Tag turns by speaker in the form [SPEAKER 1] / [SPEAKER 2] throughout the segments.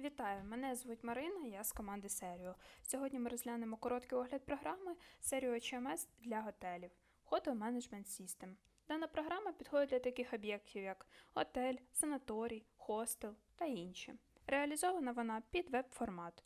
[SPEAKER 1] Вітаю, мене звуть Марина, я з команди Серіо. Сьогодні ми розглянемо короткий огляд програми Серіо HMS для готелів Hotel Management System. Дана програма підходить для таких об'єктів, як готель, санаторій, хостел та інші. Реалізована вона під веб-формат,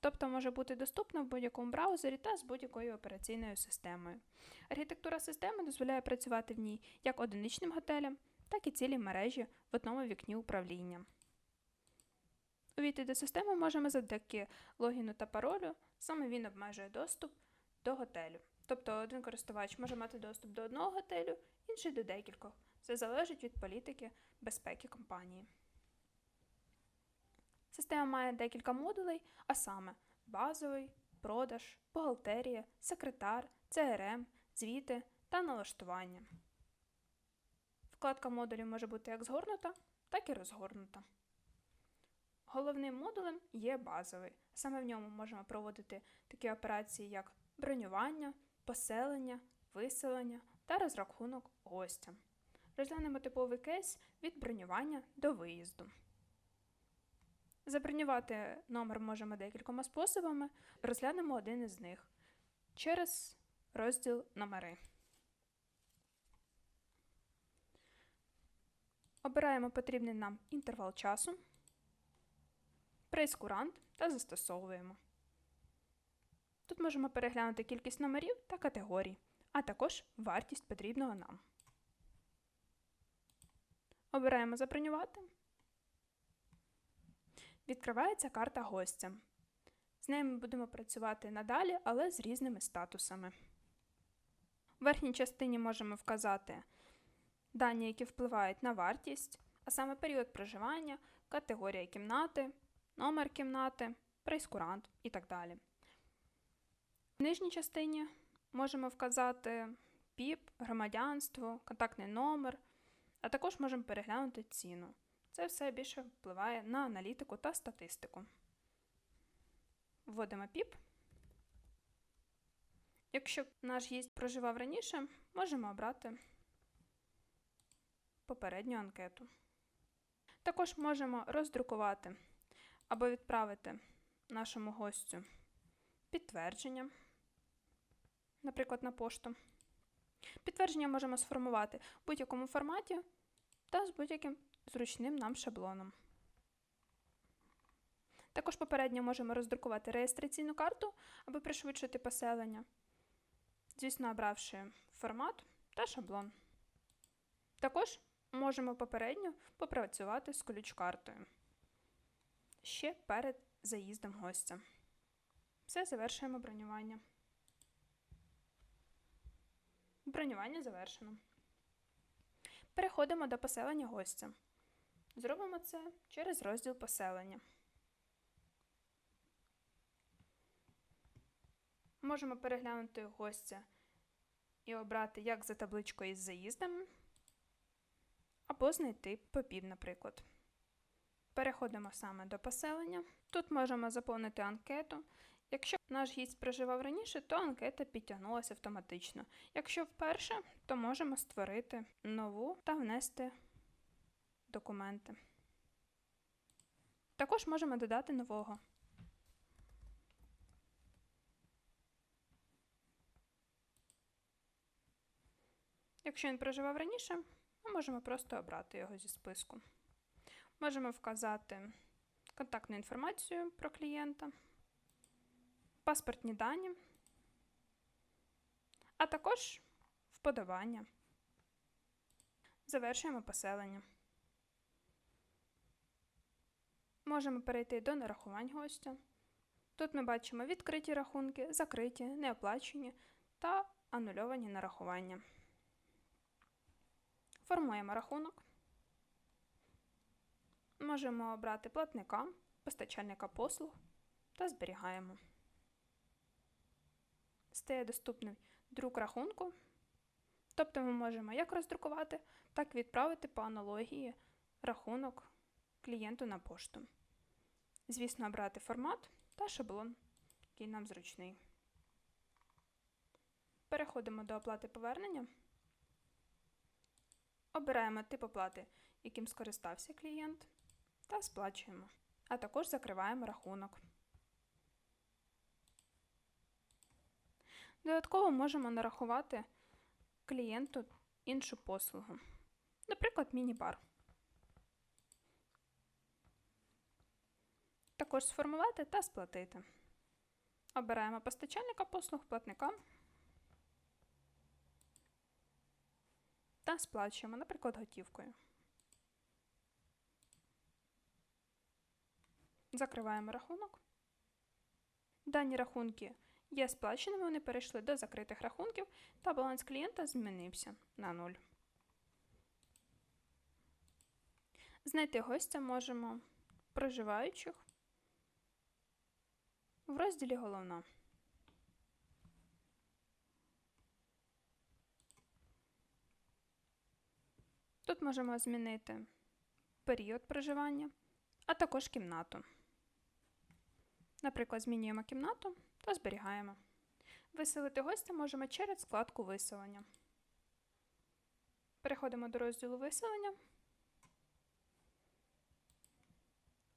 [SPEAKER 1] тобто може бути доступна в будь-якому браузері та з будь-якою операційною системою. Архітектура системи дозволяє працювати в ній як одиничним готелям, так і цілій мережі в одному вікні управління. Увійти до системи можемо завдяки логіну та паролю, саме він обмежує доступ до готелю. Тобто один користувач може мати доступ до одного готелю, інший до декількох. Це залежить від політики безпеки компанії. Система має декілька модулей, а саме базовий, продаж, бухгалтерія, секретар, CRM, звіти та налаштування. Вкладка модулів може бути як згорнута, так і розгорнута. Головним модулем є базовий. Саме в ньому можемо проводити такі операції, як бронювання, поселення, виселення та розрахунок гостя. Розглянемо типовий кейс від бронювання до виїзду. Забронювати номер можемо декількома способами. Розглянемо один із них через розділ номери. Обираємо потрібний нам інтервал часу прейскурант та застосовуємо. Тут можемо переглянути кількість номерів та категорій, а також вартість потрібного нам. Обираємо Забронювати. Відкривається карта гостя. З нею ми будемо працювати надалі, але з різними статусами. У верхній частині можемо вказати дані, які впливають на вартість, а саме період проживання, категорія кімнати, номер кімнати, прейскурант і так далі. В нижній частині можемо вказати ПІП, громадянство, контактний номер, а також можемо переглянути ціну. Це все більше впливає на аналітику та статистику. Вводимо ПІП. Якщо наш гість проживав раніше, можемо обрати попередню анкету. Також можемо роздрукувати або відправити нашому гостю підтвердження, наприклад, на пошту. Підтвердження можемо сформувати в будь-якому форматі та з будь-яким зручним нам шаблоном. Також попередньо можемо роздрукувати реєстраційну карту, аби пришвидшити поселення, звісно, обравши формат та шаблон. Також можемо попередньо попрацювати з ключ-картою ще перед заїздом гостя. Все, завершуємо бронювання. Бронювання завершено. Переходимо до поселення гостя. Зробимо це через розділ поселення. Можемо переглянути гостя і обрати як за табличкою із заїздами, або знайти попів, наприклад. Переходимо саме до поселення. Тут можемо заповнити анкету. Якщо наш гість проживав раніше, то анкета підтягнулася автоматично. Якщо вперше, то можемо створити нову та внести документи. Також можемо додати нового. Якщо він проживав раніше, ми можемо просто обрати його зі списку. Можемо вказати контактну інформацію про клієнта, паспортні дані, а також вподобання. Завершуємо поселення. Можемо перейти до нарахувань гостя. Тут ми бачимо відкриті рахунки, закриті, неоплачені та анульовані нарахування. Формуємо рахунок. Можемо обрати платника, постачальника послуг та зберігаємо. Стає доступний друк рахунку. Тобто ми можемо як роздрукувати, так і відправити по аналогії рахунок клієнту на пошту. Звісно, обрати формат та шаблон, який нам зручний. Переходимо до оплати повернення. Обираємо тип оплати, яким скористався клієнт та сплачуємо. а також закриваємо рахунок. Додатково можемо нарахувати клієнту іншу послугу, наприклад, міні-бар. Також сформувати та сплатити. Обираємо постачальника послуг платника та сплачуємо, наприклад, готівкою. Закриваємо рахунок. Дані рахунки є сплаченими, вони перейшли до закритих рахунків, та баланс клієнта змінився на 0. Знайти гостя можемо проживаючих в розділі Головна. Тут можемо змінити період проживання, а також кімнату. Наприклад, змінюємо кімнату та зберігаємо. Виселити гостя можемо через вкладку виселення. Переходимо до розділу виселення.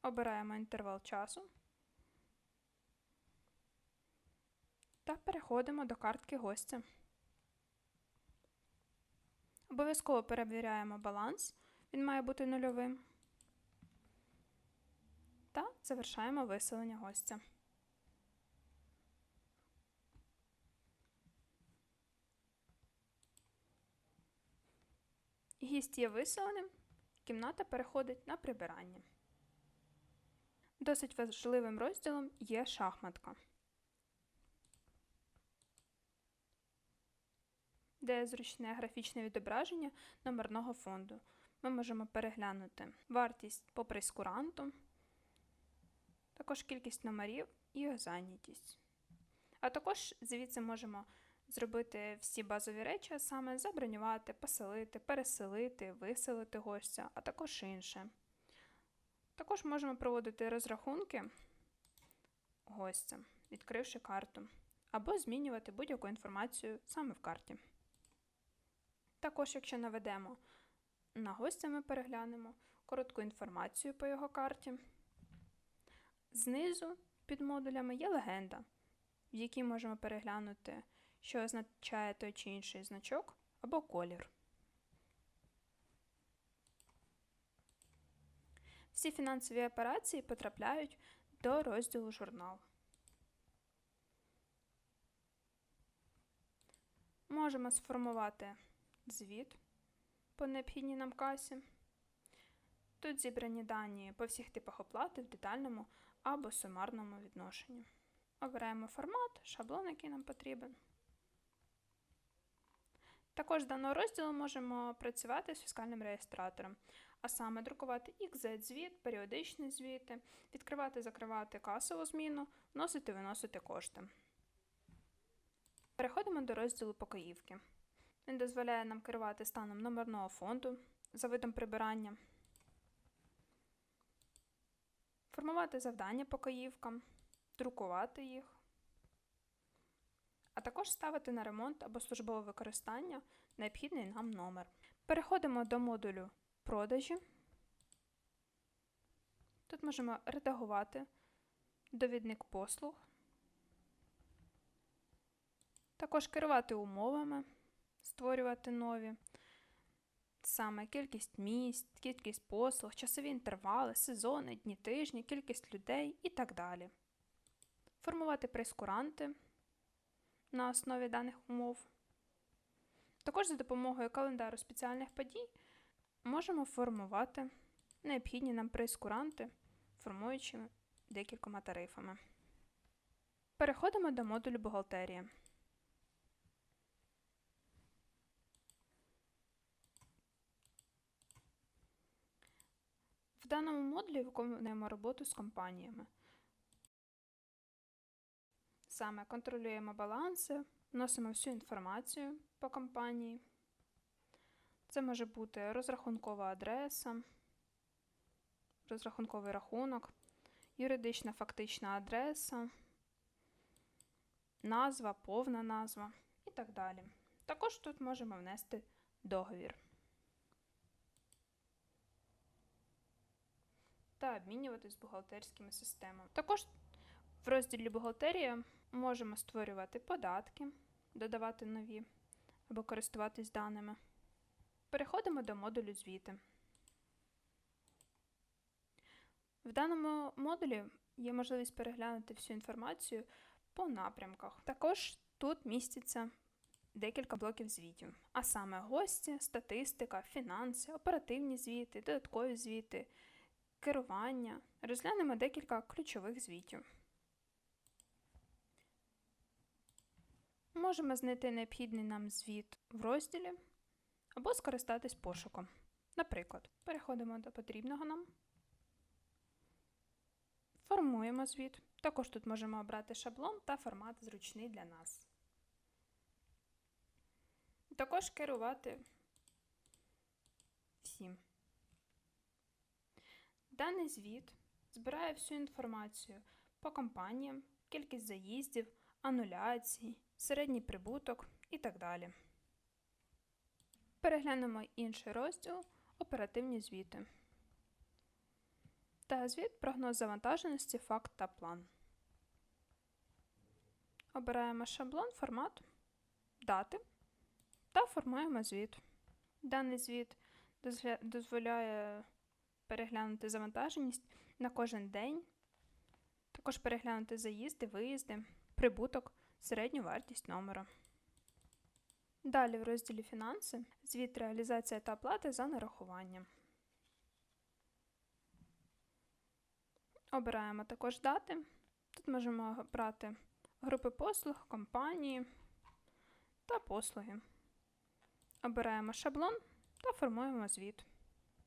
[SPEAKER 1] Обираємо інтервал часу. Та переходимо до картки гостя. Обов'язково перевіряємо баланс, він має бути нульовим. Та завершаємо виселення гостя. Гість є виселеним, кімната переходить на прибирання. Досить важливим розділом є шахматка. де зручне графічне відображення номерного фонду. Ми можемо переглянути вартість по прескуранту, також кількість номерів і його зайнятість. А також звідси можемо зробити всі базові речі, а саме забронювати, поселити, переселити, виселити гостя, а також інше. Також можемо проводити розрахунки гостя, відкривши карту, або змінювати будь-яку інформацію саме в карті. Також, якщо наведемо на гостя, ми переглянемо коротку інформацію по його карті. Знизу під модулями є легенда, в якій можемо переглянути, що означає той чи інший значок або колір. Всі фінансові операції потрапляють до розділу журнал. Можемо сформувати звіт по необхідній нам касі. Тут зібрані дані по всіх типах оплати в детальному або сумарному відношенні. Обираємо формат, шаблон, який нам потрібен. Також з даного розділу можемо працювати з фіскальним реєстратором, а саме друкувати XZ-звіт, періодичні звіти, відкривати, закривати касову зміну, вносити виносити кошти. Переходимо до розділу покоївки. Він дозволяє нам керувати станом номерного фонду за видом прибирання, формувати завдання покоївкам, друкувати їх, а також ставити на ремонт або службове використання необхідний нам номер. Переходимо до модулю продажі. Тут можемо редагувати довідник послуг, також керувати умовами створювати нові. Саме кількість місць, кількість послуг, часові інтервали, сезони, дні тижні, кількість людей і так далі. Формувати прескуранти на основі даних умов. Також за допомогою календару спеціальних подій можемо формувати необхідні нам прескуранти, формуючи декількома тарифами. Переходимо до модулю бухгалтерія. Даному модулі виконуємо роботу з компаніями. Саме контролюємо баланси, вносимо всю інформацію по компанії. Це може бути розрахункова адреса, розрахунковий рахунок, юридична фактична адреса, назва, повна назва і так далі. Також тут можемо внести договір. Та обмінюватись бухгалтерськими системами. Також в розділі бухгалтерія можемо створювати податки, додавати нові або користуватись даними. Переходимо до модулю звіти. В даному модулі є можливість переглянути всю інформацію по напрямках. Також тут міститься декілька блоків звітів, а саме гості, статистика, фінанси, оперативні звіти, додаткові звіти, керування. Розглянемо декілька ключових звітів. Можемо знайти необхідний нам звіт в розділі або скористатись пошуком. Наприклад, переходимо до потрібного нам. Формуємо звіт. Також тут можемо обрати шаблон та формат зручний для нас. Також керувати всім. Даний звіт збирає всю інформацію по компаніям, кількість заїздів, ануляцій, середній прибуток і так далі. Переглянемо інший розділ оперативні звіти та звіт прогноз завантаженості, факт та план. Обираємо шаблон, формат, дати та формуємо звіт. Даний звіт дозволяє переглянути завантаженість на кожен день, також переглянути заїзди, виїзди, прибуток, середню вартість номера. Далі в розділі Фінанси звіт реалізація та оплати за нарахування. Обираємо також дати. Тут можемо обрати групи послуг, компанії та послуги. Обираємо шаблон та формуємо звіт.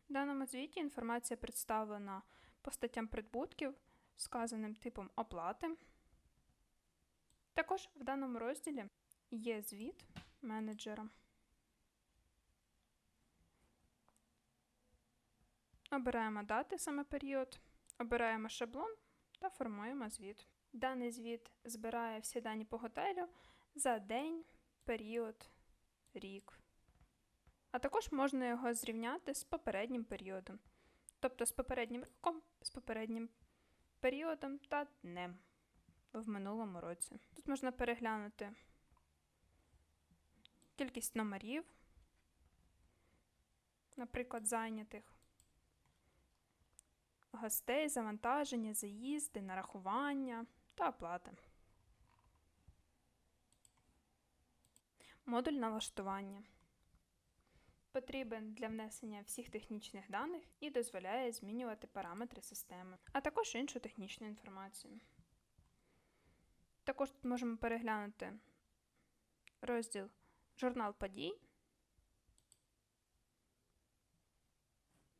[SPEAKER 1] В даному звіті інформація представлена по статтям прибутків з вказаним типом оплати. Також в даному розділі є звіт менеджера. Обираємо дати саме період, обираємо шаблон та формуємо звіт. Даний звіт збирає всі дані по готелю за день, період, рік. А також можна його зрівняти з попереднім періодом, тобто з попереднім роком, з попереднім періодом та днем в минулому році. Тут можна переглянути кількість номерів, наприклад, зайнятих, гостей, завантаження, заїзди, нарахування та оплати. Модуль налаштування потрібен для внесення всіх технічних даних і дозволяє змінювати параметри системи, а також іншу технічну інформацію. Також тут можемо переглянути розділ Журнал подій,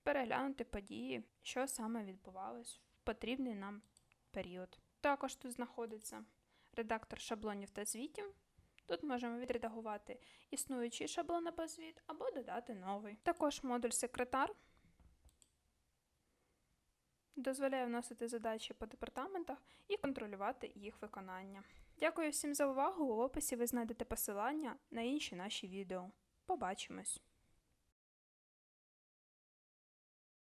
[SPEAKER 1] переглянути події, що саме відбувалось в потрібний нам період. Також тут знаходиться редактор шаблонів та звітів. Тут можемо відредагувати існуючий шаблон або звіт, або додати новий. Також модуль секретар дозволяє вносити задачі по департаментах і контролювати їх виконання. Дякую всім за увагу. У описі ви знайдете посилання на інші наші відео. Побачимось!